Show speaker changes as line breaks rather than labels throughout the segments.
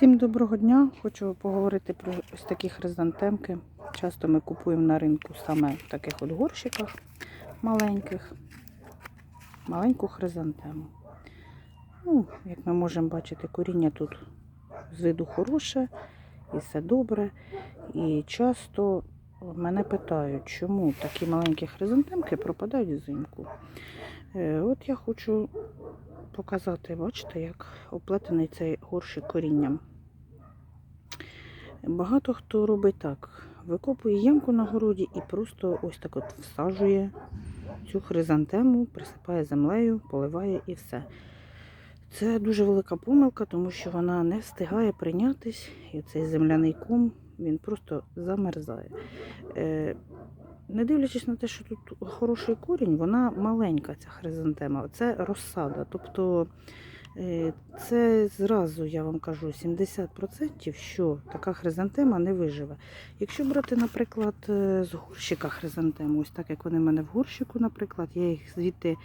Всім доброго дня! Хочу поговорити про ось такі хризантемки. Часто ми купуємо на ринку саме в таких от горщиках маленьких. Маленьку хризантему. Ну, як ми можемо бачити, коріння тут з виду хороше і все добре. І часто мене питають, чому такі маленькі хризантемки пропадають взимку. Е, От я хочу показати, бачите, як оплетений цей горщик корінням. Багато хто робить так. Викопує ямку на городі і просто ось так от всаджує цю хризантему, присипає землею, поливає і все. Це дуже велика помилка, тому що вона не встигає прийнятись, і цей земляний ком він просто замерзає. Е, не дивлячись на те, що тут хороший корінь, вона маленька, ця хризантема, це розсада. Тобто це зразу, я вам кажу, 70%, що така хризантема не виживе. Якщо брати, наприклад, е, з горщика хризантему, ось так як вони в мене в горщику, наприклад, я їх звідти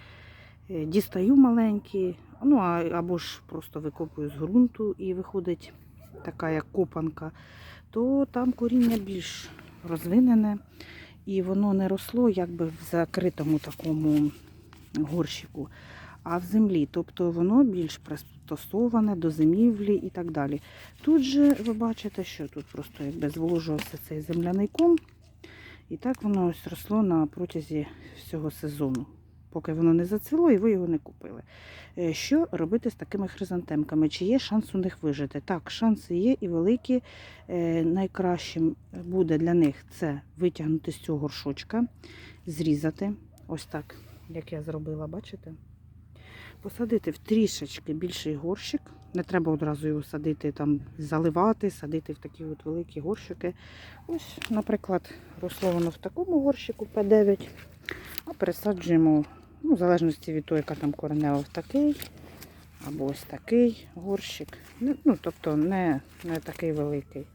е, дістаю маленькі, ну або ж просто викопую з ґрунту і виходить така як копанка, то там коріння більш розвинене і воно не росло якби в закритому такому горщику, а в землі. Тобто воно більш пристосоване до зимівлі і так далі. Тут же ви бачите, що тут просто якби зволожувався цей земляний ком, і так воно ось росло на протязі всього сезону. Поки воно не зацвіло і ви його не купили. Е, Що робити з такими хризантемками? Чи є шанс у них вижити? Так, шанси є і великі. Е, Найкращим буде для них це витягнути з цього горшочка, зрізати. Ось так, як я зробила, бачите? Посадити в трішечки більший горщик. Не треба одразу його садити, там, заливати, садити в такі от великі горщики. Ось, наприклад, росло воно в такому горщику П9, а пересаджуємо, ну, в залежності від того, яка там коренева, в такий або ось такий горщик. Ну, тобто не, не такий великий.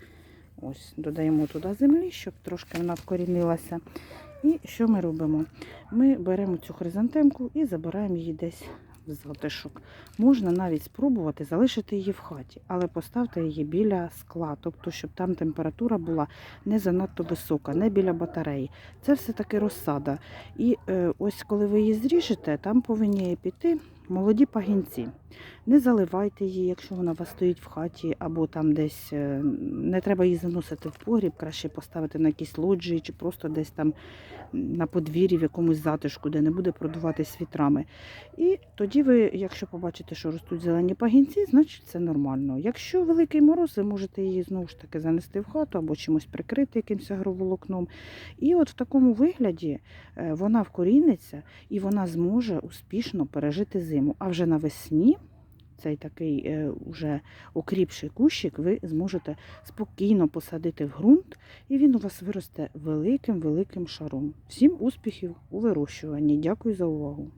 Ось, додаємо туди землі, щоб трошки вона вкорінилася. І що ми робимо? Ми беремо цю хризантемку і забираємо її десь в латишок. Можна навіть спробувати залишити її в хаті, але поставте її біля скла, тобто, щоб там температура була не занадто висока, не біля батареї. Це все-таки розсада. І е, ось коли ви її зріжете, там повинні піти молоді пагінці. Не заливайте її, якщо вона у вас стоїть в хаті, або там десь е, не треба її заносити в погріб, краще поставити на якісь лоджії, чи просто десь там на подвір'ї в якомусь затишку, де не буде продуватись вітрами. І тоді ви, якщо побачите, що ростуть зелені пагінці, значить це нормально. Якщо великий мороз, ви можете її знову ж таки занести в хату або чимось прикрити якимось агроволокном. І от в такому вигляді е, вона вкоріниться і вона зможе успішно пережити зиму. А вже навесні цей такий е, уже окріпший кущик ви зможете спокійно посадити в ґрунт, і він у вас виросте великим-великим шаром. Всім успіхів у вирощуванні. Дякую за увагу!